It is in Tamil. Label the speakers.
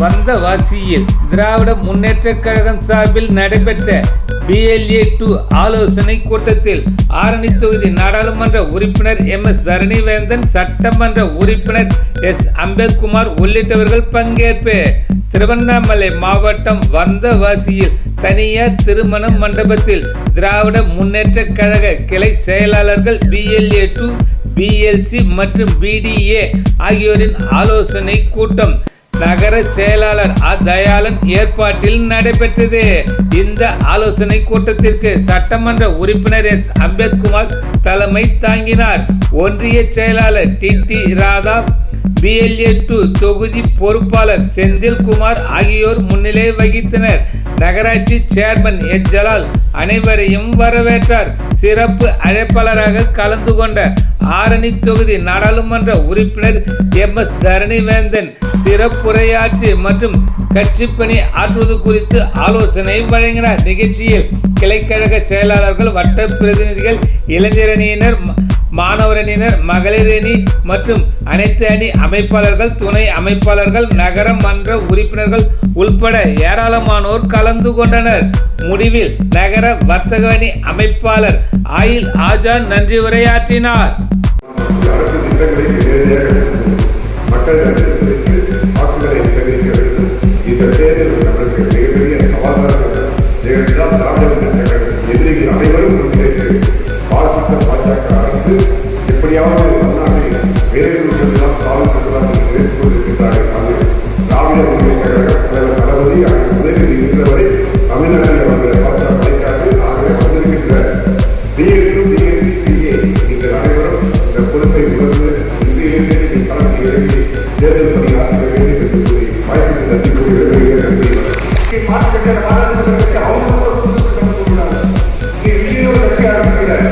Speaker 1: வந்தவாசியில் திராவிட முன்னேற்ற கழகம் சார்பில் நடைபெற்ற பிஎல்ஏ டூ ஆலோசனை கூட்டத்தில் ஆரணி தொகுதி நாடாளுமன்ற உறுப்பினர் எம் எஸ் தரணிவேந்தன் சட்டமன்ற உறுப்பினர் எஸ் அம்பேத்குமார் உள்ளிட்டவர்கள் பங்கேற்பு. திருவண்ணாமலை மாவட்டம் வந்தவாசியில் தனியார் திருமண மண்டபத்தில் திராவிட முன்னேற்ற கழக கிளை செயலாளர்கள் பிஎல்ஏ டூ பிஎல்சி மற்றும் பிடிஏ ஆகியோரின் ஆலோசனை கூட்டம் நகர செயலாளர் அ. தயாளன் ஏற்பாட்டில் நடைபெற்றது. இந்த ஆலோசனை கூட்டத்திற்கு சட்டமன்ற உறுப்பினர் எஸ். அம்பேத்குமார் தலைமை தாங்கினார். ஒன்றிய செயலாளர் T. T. Radha BLA two தொகுதி பொறுப்பாளர் செந்தில்குமார் ஆகியோர் முன்னிலை வகித்தனர். நகராட்சி சேர்மன் எச். ஜலால் அனைவரையும் வரவேற்றார். சிறப்பு அழைப்பாளராக கலந்து கொண்ட ஆரணி தொகுதி நாடாளுமன்ற உறுப்பினர் எம். எஸ். தரணிவேந்தன் சிறப்புரையாற்றி மற்றும் கட்சி பணி ஆற்றுவது குறித்து ஆலோசனை வழங்கினார். நிகழ்ச்சியில் கிளைக்கழக செயலாளர்கள் வட்ட பிரதிநிதிகள் இளைஞரணியினர் ம- மாணவரணியினர் மகளிர் அணி மற்றும் அனைத்து அணி அமைப்பாளர்கள் துணை அமைப்பாளர்கள் நகர மன்ற உறுப்பினர்கள் உள்பட ஏராளமானோர் கலந்து கொண்டனர். முடிவில் நகர வர்த்தக அணி அமைப்பாளர் ஆயில் ஆஜான் நன்றி உரையாற்றினார்.
Speaker 2: அரசு எப்படியாவது தமிழ்நாட்டை வேலைநிறுத்தலாம் பாதுகாக்கலாம் என்று கேட்டுக்கொண்டிருக்கின்றார்கள் அது திராவிட முன்னேற்ற கழகம் தலைவர் தளபதி அவர் முதலில் இருந்தவரை தமிழ்நாட்டில் அவர்களை பார்த்த படைக்காது. ஆகவே வந்திருக்கின்ற டிஎஸ்யூ டிஎஸ்சிஏ நீங்கள் அனைவரும் இந்த பொறுப்பை உணர்ந்து இன்றையிலிருந்து நீங்கள் களத்தில் இறங்கி தேர்தல் பணி ஆற்ற வேண்டும் என்று கூறி வாய்ப்பு நன்றி கூறி வெளியே நன்றி.
Speaker 3: மாற்றுக்கட்சியான பாராளுமன்ற கட்சி அவங்க நீ வீடியோ கட்சி ஆரம்பிக்கிறார்.